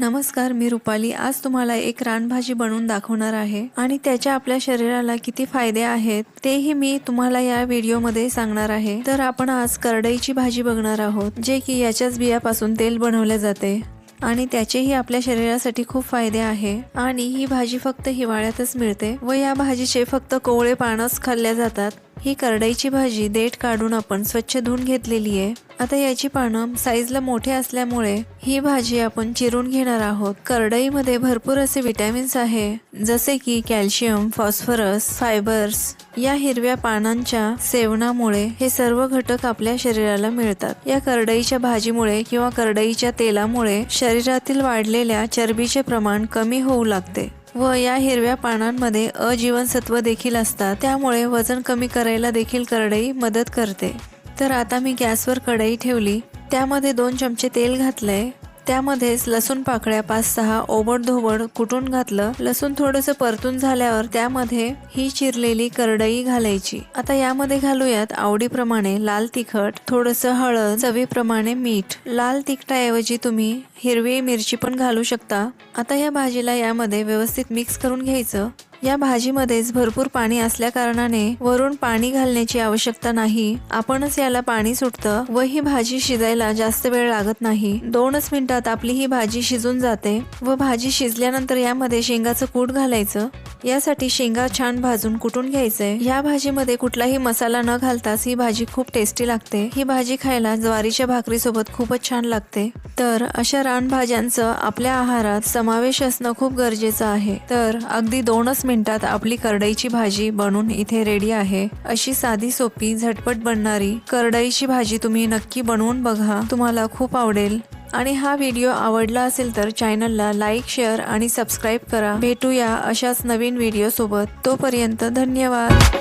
नमस्कार मी रुपाली. आज तुम्हाला एक रानभाजी बनवून दाखवणार आहे आणि त्याच्या आपल्या शरीराला किती फायदे आहेत तेही मी तुम्हाला या व्हिडिओमध्ये सांगणार आहे. तर आपण आज करडईची भाजी बघणार आहोत जे की याच्याच बियापासून तेल बनवले जाते आणि त्याचेही आपल्या शरीरासाठी खूप फायदे आहे आणि ही भाजी फक्त हिवाळ्यातच मिळते व या भाजीचे फक्त कोवळे पानच खाल्ल्या जातात. ही करडईची भाजी देठ काढून आपण स्वच्छ धुवून घेतलेली आहे. आता याची पानं साईजला मोठे असल्यामुळे ही भाजी आपण चिरून घेणार आहोत. करडईमध्ये भरपूर असे विटॅमिन्स आहे जसे की कॅल्शियम फॉस्फरस फायबर्स या हिरव्या पानांच्या सेवनामुळे हे सर्व घटक आपल्या शरीराला मिळतात. या करडईच्या भाजीमुळे किंवा करडईच्या तेलामुळे शरीरातील वाढलेल्या चरबीचे प्रमाण कमी होऊ लागते व या हिरव्या पानांमध्ये अजीवनसत्व देखील असतात. त्यामुळे वजन कमी करायला देखील करडई मदत करते. तर आता मी गॅसवर कढई ठेवली. त्यामध्ये दोन चमचे तेल घातलंय. त्यामध्येच लसूण पाकळ्या पाच सहा ओबड धोबड कुटून घातलं. लसूण थोडस परतून झाल्यावर त्यामध्ये ही चिरलेली करडई घालायची. आता यामध्ये घालूयात आवडीप्रमाणे लाल तिखट थोडस हळद चवीप्रमाणे मीठ. लाल तिखटाऐवजी तुम्ही हिरवी मिरची पण घालू शकता. आता या भाजीला यामध्ये व्यवस्थित मिक्स करून घ्यायचं. या भाजीमध्येच भरपूर पाणी असल्या कारणाने वरून पाणी घालण्याची आवश्यकता नाही. आपणच याला पाणी सुटतं व ही भाजी शिजायला जास्त वेळ लागत नाही. दोनच मिनिटात आपली ही भाजी शिजून जाते व भाजी शिजल्यानंतर यामध्ये शेंगाचं कूट घालायचं यासाठी शेंगा छान भाजून कुटून घ्यायचंय या भाजीमध्ये कुठलाही मसाला न घालताच ही भाजी खूप टेस्टी लागते. ही भाजी खायला ज्वारीच्या भाकरीसोबत खूपच छान लागते. तर अशा रानभाज्यांचं आपल्या आहारात समावेश असणं खूप गरजेचं आहे. तर अगदी दोनच मिनिटात आपली करडईची भाजी बनून इथे रेडी आहे. अशी साधी सोपी झटपट बनणारी करडईची भाजी तुम्ही नक्की बनवून बघा. तुम्हाला खूप आवडेल. आणि हा व्हिडिओ आवडला असेल तर चॅनलला लाईक शेअर आणि सबस्क्राईब करा. भेटूया अशाच नवीन व्हिडिओसोबत तोपर्यंत धन्यवाद.